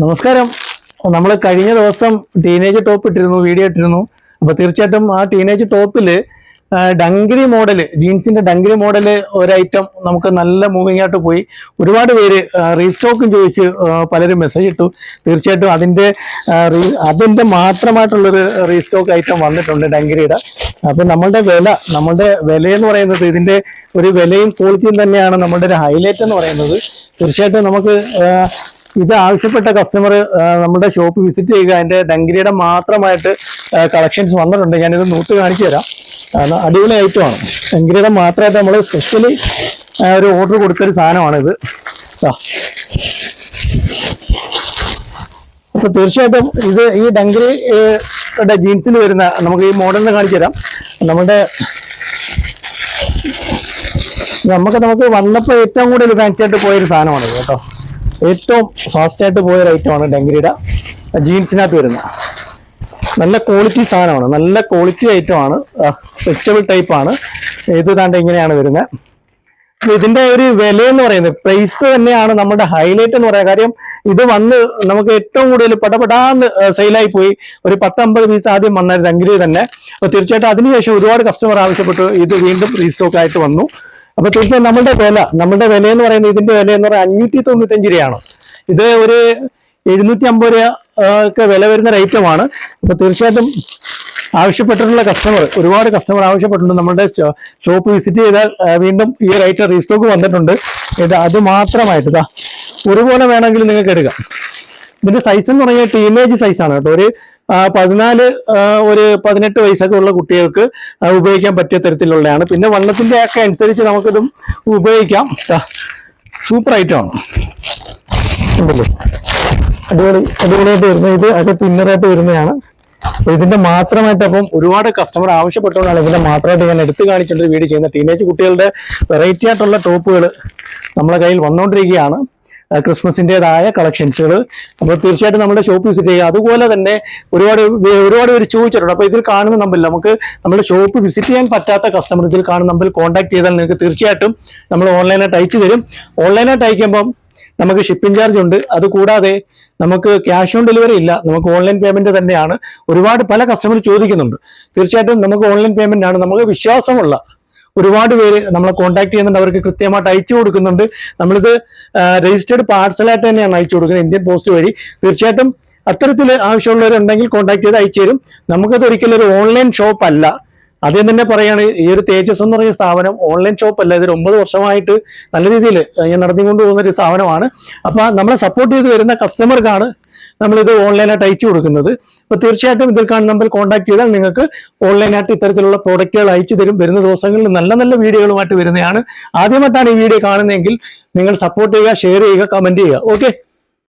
നമസ്കാരം. നമ്മൾ കഴിഞ്ഞ ദിവസം ടീനേജ് ടോപ്പ് ഇട്ടിരുന്നു വീഡിയോ ഇട്ടിരുന്നു. അപ്പൊ തീർച്ചയായിട്ടും ആ ടീനേജ് ടോപ്പിൽ ഡങ്കരി മോഡൽ ജീൻസിന്റെ ഡങ്കരി മോഡൽ ഒരു ഐറ്റം നമുക്ക് നല്ല മൂവിങ് ആയിട്ട് പോയി. ഒരുപാട് പേര് റീസ്റ്റോക്കും ചോദിച്ച് പലരും മെസ്സേജ് ഇട്ടു. തീർച്ചയായിട്ടും അതിന്റെ അതിന്റെ മാത്രമായിട്ടുള്ളൊരു റീസ്റ്റോക്ക് ഐറ്റം വന്നിട്ടുണ്ട് ഡങ്കരിയുടെ അപ്പൊ നമ്മളുടെ വില നമ്മളുടെ വില എന്ന് പറയുന്നത് ഇതിന്റെ ഒരു വിലയും ക്വാളിറ്റിയും തന്നെയാണ് നമ്മളുടെ ഒരു ഹൈലൈറ്റ് എന്ന് പറയുന്നത്. തീർച്ചയായിട്ടും നമുക്ക് ഇത് ആവശ്യപ്പെട്ട കസ്റ്റമർ നമ്മുടെ ഷോപ്പ് വിസിറ്റ് ചെയ്യുക. അതിന്റെ ഡങ്കിരിയുടെ മാത്രമായിട്ട് കളക്ഷൻസ് വന്നിട്ടുണ്ട്. ഞാനിത് നൂറ്റ് കാണിച്ചു തരാം. കാരണം അടിപൊളി ഐറ്റമാണ് ഡങ്കിരിയുടെ മാത്രമായിട്ട് നമ്മൾ സ്പെഷ്യലി ഒരു ഓർഡർ കൊടുത്തൊരു സാധനമാണിത്. ഇത് ആ. അപ്പൊ തീർച്ചയായിട്ടും ഇത് ഈ ഡങ്കിരി ജീൻസിൽ വരുന്ന നമുക്ക് ഈ മോഡലിന് കാണിച്ചു തരാം. നമ്മുടെ നമുക്ക് നമുക്ക് വന്നപ്പോൾ ഏറ്റവും കൂടുതൽ ഫാൻസിയായിട്ട് പോയൊരു സാധനമാണിത് കേട്ടോ. ഏറ്റവും ഫാസ്റ്റ് ആയിട്ട് പോയ ഒരു ഐറ്റമാണ് ഡെങ്കിരിയുടെ. ജീൻസിനകത്ത് വരുന്നത്. നല്ല ക്വാളിറ്റി സാധനമാണ്. നല്ല ക്വാളിറ്റി ഐറ്റമാണ് സ്ട്രെച്ചബിൾ ടൈപ്പ് ആണ്. ഇത് താണ്ട് ഇങ്ങനെയാണ് വരുന്നത് ഇതിന്റെ ഒരു വില എന്ന് പറയുന്നത് പ്രൈസ് തന്നെയാണ് നമ്മുടെ ഹൈലൈറ്റ് എന്ന് പറയാം. കാര്യം ഇത് വന്ന് നമുക്ക് ഏറ്റവും കൂടുതൽ പടപടാന്ന് സെയിലായി പോയി. ഒരു പത്തമ്പത് പീസ് ആദ്യം വന്ന ഡങ്കിരി തന്നെ. അപ്പോൾ തീർച്ചയായിട്ടും അതിനുശേഷം ഒരുപാട് കസ്റ്റമർ ആവശ്യപ്പെട്ടു. ഇത് വീണ്ടും റീസ്റ്റോക്ക് ആയിട്ട് വന്നു. അപ്പൊ തീർച്ചയായും നമ്മുടെ വില നമ്മുടെ വില എന്ന് പറയുന്നത് ഇതിന്റെ വില എന്ന് പറയുന്നത് അഞ്ഞൂറ്റി തൊണ്ണൂറ്റഞ്ച് രൂപയാണ്. ഇത് ഒരു എഴുന്നൂറ്റി അമ്പത് രൂപ ഒക്കെ വില വരുന്ന ഒരു ഐറ്റമാണ് അപ്പൊ തീർച്ചയായിട്ടും ആവശ്യപ്പെട്ടിട്ടുള്ള കസ്റ്റമർ ഒരുപാട് കസ്റ്റമർ ആവശ്യപ്പെട്ടിട്ടുണ്ട്. നമ്മുടെ ഷോപ്പ് വിസിറ്റ് ചെയ്താൽ വീണ്ടും ഈ ഒരു ഐറ്റം റീസ്റ്റോക്ക് വന്നിട്ടുണ്ട്. ഇത് അത് മാത്രമായിട്ട് ഒരുപോലെ വേണമെങ്കിൽ നിങ്ങൾക്ക് എടുക്കാം. ഇതിന്റെ സൈസ് എന്ന് പറഞ്ഞാൽ ടീനേജ് സൈസാണ് കേട്ടോ. ഒരു പതിനാല് ഒരു പതിനെട്ട് വയസ്സൊക്കെ ഉള്ള കുട്ടികൾക്ക് ഉപയോഗിക്കാൻ പറ്റിയ തരത്തിലുള്ളതാണ്. പിന്നെ വണ്ണത്തിന്റെ ഒക്കെ അനുസരിച്ച് നമുക്കിതും ഉപയോഗിക്കാം. സൂപ്പർ ഐറ്റമാണ് ഉണ്ടല്ലോ? അടിപൊളി അടിപൊളിയായിട്ട് വരുന്നത്. ഇത് അത് പിന്നറായിട്ട് വരുന്നതാണ്. ഇതിന്റെ മാത്രമായിട്ട് അപ്പം ഒരുപാട് കസ്റ്റമർ ആവശ്യപ്പെട്ടുകൊണ്ടാണ് ഇതിന്റെ മാത്രമായിട്ട് ഞാൻ എടുത്തു കാണിച്ചിട്ടുണ്ട് വീഡിയോ ചെയ്യുന്നത്. ടീനേജ് കുട്ടികളുടെ വെറൈറ്റി ആയിട്ടുള്ള ടോപ്പുകൾ നമ്മളെ കയ്യിൽ വന്നുകൊണ്ടിരിക്കുകയാണ് ക്രിസ്മസിന്റെതായ കളക്ഷൻസുകൾ. അപ്പോൾ തീർച്ചയായിട്ടും നമ്മുടെ ഷോപ്പ് വിസിറ്റ് ചെയ്യുക. അതുപോലെ തന്നെ ഒരുപാട് ഒരുപാട് പേര് ചോദിച്ചിട്ടുണ്ട്. അപ്പോൾ ഇതിൽ കാണുന്ന നമ്പറിൽ നമുക്ക് നമ്മുടെ ഷോപ്പ് വിസിറ്റ് ചെയ്യാൻ പറ്റാത്ത കസ്റ്റമർ ഇതിൽ കാണുന്ന നമ്പറിൽ കോൺടാക്ട് ചെയ്താൽ നിങ്ങൾക്ക് തീർച്ചയായിട്ടും നമ്മൾ ഓൺലൈനായിട്ട് അയച്ചു തരും. ഓൺലൈനായിട്ട് അയക്കുമ്പം നമുക്ക് ഷിപ്പിംഗ് ചാർജ് ഉണ്ട്. അത് കൂടാതെ നമുക്ക് ക്യാഷ് ഓൺ ഡെലിവറി ഇല്ല. നമുക്ക് ഓൺലൈൻ പേയ്മെന്റ് തന്നെയാണ് ഒരുപാട് പല കസ്റ്റമർ ചോദിക്കുന്നുണ്ട്. തീർച്ചയായിട്ടും നമുക്ക് ഓൺലൈൻ പേയ്മെന്റ് ആണ്. നമുക്ക് വിശ്വാസമുള്ള ഒരുപാട് പേര് നമ്മളെ കോൺടാക്ട് ചെയ്യുന്നുണ്ട്. അവർക്ക് കൃത്യമായിട്ട് അയച്ചു കൊടുക്കുന്നുണ്ട്. നമ്മളിത് രജിസ്റ്റേർഡ് പാർസലായിട്ട് തന്നെയാണ് അയച്ചു കൊടുക്കുന്നത് ഇന്ത്യൻ പോസ്റ്റ് വഴി. തീർച്ചയായിട്ടും അത്തരത്തിൽ ആവശ്യമുള്ളവരുണ്ടെങ്കിൽ കോൺടാക്ട് ചെയ്ത് അയച്ചു തരും. നമുക്കത് ഒരിക്കലും ഒരു ഓൺലൈൻ ഷോപ്പ് അല്ല. ആദ്യം തന്നെ പറയാണ് ഈ ഒരു തേജസ് എന്ന് പറഞ്ഞ സ്ഥാപനം ഓൺലൈൻ ഷോപ്പ് അല്ല. ഇതൊരു ഒമ്പത് വർഷമായിട്ട് നല്ല രീതിയിൽ ഞാൻ നടത്തിക്കൊണ്ട് പോകുന്ന ഒരു സ്ഥാപനമാണ്. അപ്പൊ നമ്മളെ സപ്പോർട്ട് ചെയ്ത് വരുന്ന കസ്റ്റമർക്കാണ് നമ്മളിത് ഓൺലൈനായിട്ട് അയച്ചു കൊടുക്കുന്നത്. അപ്പോൾ തീർച്ചയായിട്ടും ഇതിൽ കാണുന്ന നമ്പർ കോൺടാക്ട് ചെയ്താൽ നിങ്ങൾക്ക് ഓൺലൈനായിട്ട് ഇത്തരത്തിലുള്ള പ്രോഡക്റ്റുകൾ അയച്ചു തരും. വരുന്ന ദിവസങ്ങളിൽ നല്ല നല്ല വീഡിയോകളുമായിട്ട് വരുന്നതാണ്. ആദ്യമായിട്ടാണ് ഈ വീഡിയോ കാണുന്നതെങ്കിൽ നിങ്ങൾ സപ്പോർട്ട് ചെയ്യുക ഷെയർ ചെയ്യുക കമന്റ് ചെയ്യുക. ഓക്കെ